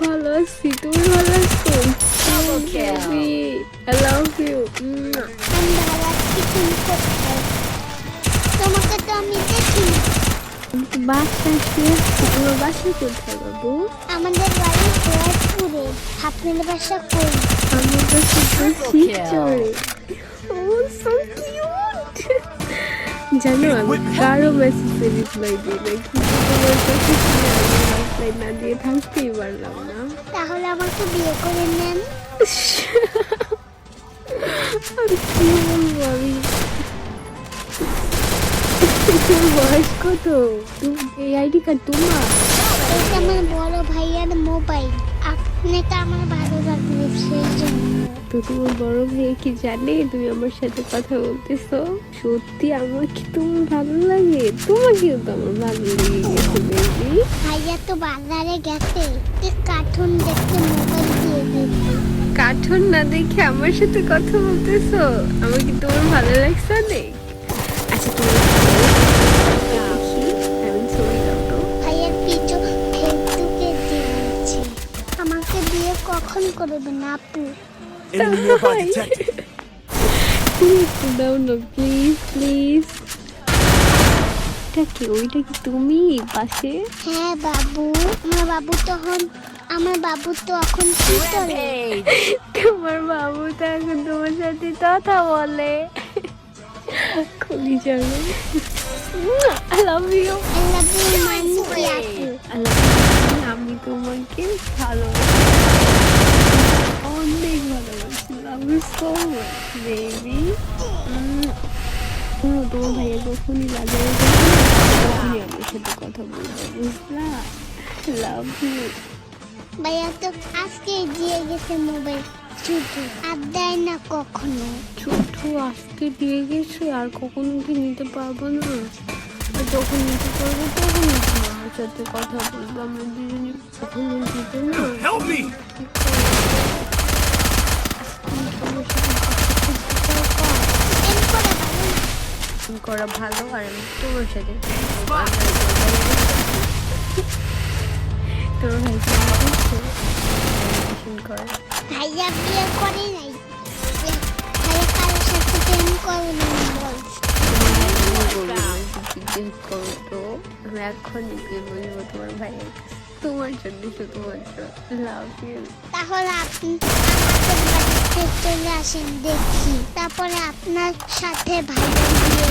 ভালো আছি তুমি ভালো আছো আই লাভ ইউ আমি ভালো আছি তুমি তোমাকে তো আমি দেখি বাসায় শুয়েছি তোমার বাসা কোথায় বাবু আমাদের বাড়ি জয়পুরে আপনাদের বাসা কই আমার বাসা শিবচরে ও সো কিউট জানো আমি কারও মেসেজে রিপ্লাই দিই না। কিন্তু তোমার কাছে রিপ্লাই না? দিয়ে থাকতেই পারলাম না। তাহলে আমাকে বিয়ে করে নেন। কি বলব আমি? বয়স কত? এই আইডি কার্ড তোমার? এটা আমার বড় ভাইয়ার মোবাইল। আপনাকে আমার ভালো লাগবে সেই জন্য। তো তোমার বড় ভাই কি জানে? তুমি আমার সাথে কথা বলতেছো। সত্যি আমার কি তোমার ভালো লাগে? তোমাকেও তো আমার ভালো লেগে। ভাইয়া তো বাজারে গেছে কার্টুন দেখতে মোবাইল দিয়ে দিয়েছে। কার্টুন না দেখে আমার সাথে কথা বলতেছো? আমার কি তোমার ভালো লাগছে অনেক? আচ্ছা তুমি দেখি আমাকে বিয়ে কখন আপু? detected. তুমি একটু দাও না প্লিজ প্লিজ এটা কি? ওইটা কি তুমি পাশে? হ্যাঁ বাবু। আমার বাবু তখন আমার বাবু তো এখন কি তোমার বাবু তো এখন তোমার সাথে কথা বলে। খুলি যাবে আই লাভ ইউ। মানে কি আপু আমি তোমাকে ভালো অনেক ভালোবাসি। Love you so much baby তোমার ভাইয়া যখনই লাগে তখনই আমার সাথে কথা বলব বুঝলা? লাভ ইউ ভাইয়া তো আজকে দিয়ে গেছে মোবাইল। শুধু আর দেয় না কখনো। ছোট আজকে দিয়ে গেছে আর কখনো কি নিতে পারব না? যখন নিতে পারব তখন আমার সাথে কথা বলব। আমরা দুজনে কখনো দিতে না করা ভালো আর আমি তোমার সাথে। তোর ভাই ফোন করা। ভাইয়া বিয়ে করে নাই। ভাইয়া কারোর সাথে প্রেম করে গিয়ে বলব তোমার ভাইয়ের তোমার জন্য শুধুমাত্র লাভ ইউ তাহলে আপনি চলে আসেন দেখি। তারপরে আপনার সাথে ভালো বিয়ে